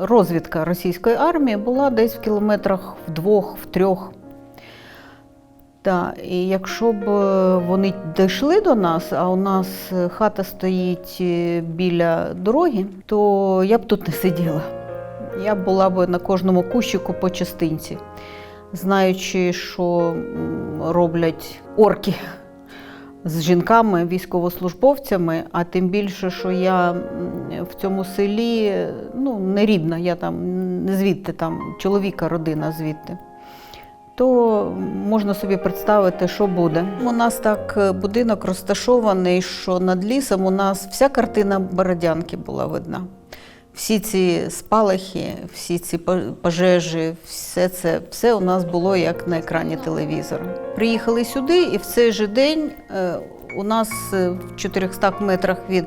розвідка російської армії була десь в кілометрах в двох, в трьох. Так, і якщо б е, вони дійшли до нас, а у нас е, хата стоїть е, біля дороги, то я б тут не сиділа. Я б була б на кожному кущику по частинці, знаючи, що роблять орки з жінками, військовослужбовцями, а тим більше, що я в цьому селі ну, не рідна, я там не звідти, там чоловіка родина звідти. То можна собі представити, що буде. У нас так е, будинок розташований, що над лісом у нас вся картина Бородянки була видна. Всі ці спалахи, всі ці по- пожежі, все це все у нас було як на екрані телевізора. Приїхали сюди, і в цей же день е, у нас е, в 400 метрах від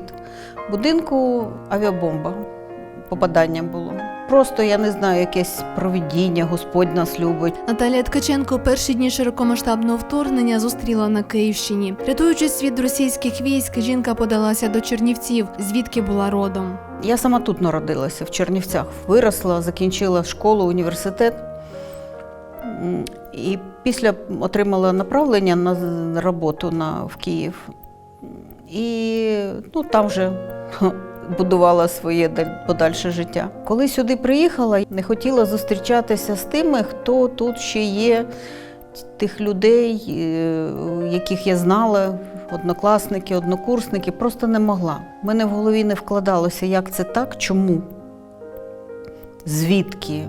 будинку авіабомба. Попадання було. Просто я не знаю, якесь провидіння, Господь нас любить. Наталія Ткаченко перші дні широкомасштабного вторгнення зустріла на Київщині. Рятуючись від російських військ, жінка подалася до Чернівців, звідки була родом. Я сама тут народилася, в Чернівцях. Виросла, закінчила школу, університет. І після отримала направлення на роботу на, в Київ. І ну, там вже будувала своє подальше життя. Коли сюди приїхала, не хотіла зустрічатися з тими, хто тут ще є, тих людей, е, яких я знала, однокласники, однокурсники, просто не могла. У мене в голові не вкладалося, як це так, чому, звідки,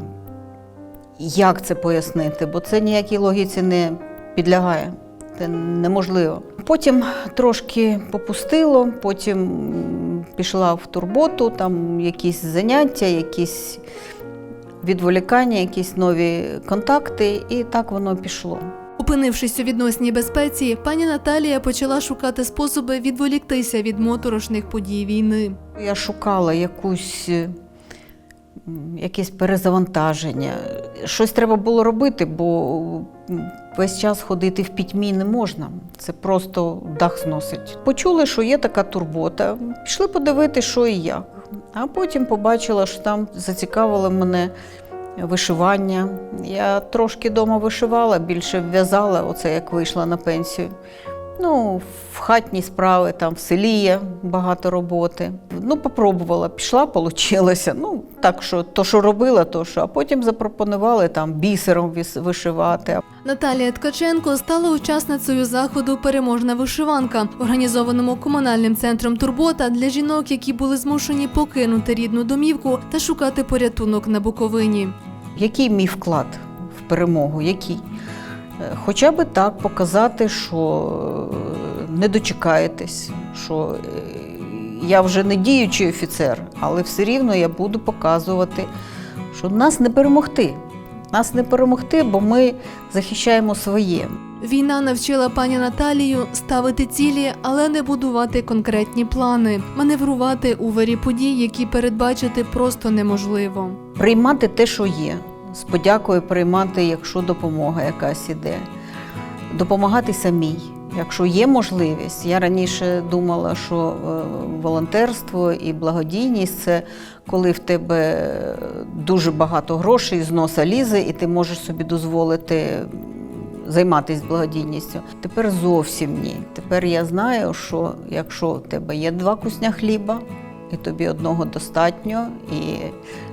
як це пояснити, бо це ніякій логіці не підлягає. Це неможливо. Потім трошки попустило, потім пішла в турботу, там якісь заняття, якісь відволікання, якісь нові контакти, і так воно пішло. Опинившись у відносній безпеці, пані Наталія почала шукати способи відволіктися від моторошних подій війни. Я шукала якусь, якесь перезавантаження. Щось треба було робити, бо весь час ходити в пітьмі не можна. Це просто дах зносить. Почули, що є така турбота. Пішли подивитися, що і як. А потім побачила, що там зацікавило мене вишивання. Я трошки вдома вишивала, більше в'язала, оце як вийшла на пенсію. Ну, в хатні справи, там в селі є багато роботи. Ну, попробувала, пішла, получилося. Ну, так що то, що робила, то що, а потім запропонували там бісером вишивати. Наталія Ткаченко стала учасницею заходу Переможна вишиванка, організованому комунальним центром Турбота для жінок, які були змушені покинути рідну домівку та шукати порятунок на Буковині. Який мій вклад в перемогу? Який? Хоча би так показати, що е, не дочекаєтесь, що е, я вже не діючий офіцер, але все рівно я буду показувати, що нас не перемогти. Нас не перемогти, бо ми захищаємо своє. Війна навчила пані Наталію ставити цілі, але не будувати конкретні плани, маневрувати у вирі подій, які передбачити просто неможливо. Приймати те, що є. З подякою приймати, якщо допомога якась іде. Допомагати самій. Якщо є можливість, я раніше думала, що е, волонтерство і благодійність це коли в тебе дуже багато грошей з носа лізе, і ти можеш собі дозволити займатися благодійністю. Тепер зовсім ні. Тепер я знаю, що якщо в тебе є два кусня хліба, і тобі одного достатньо, і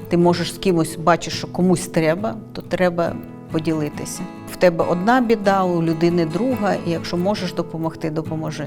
ти можеш з кимось бачиш, що комусь треба, то треба поділитися. В тебе одна біда, у людини друга, і якщо можеш допомогти, допоможи.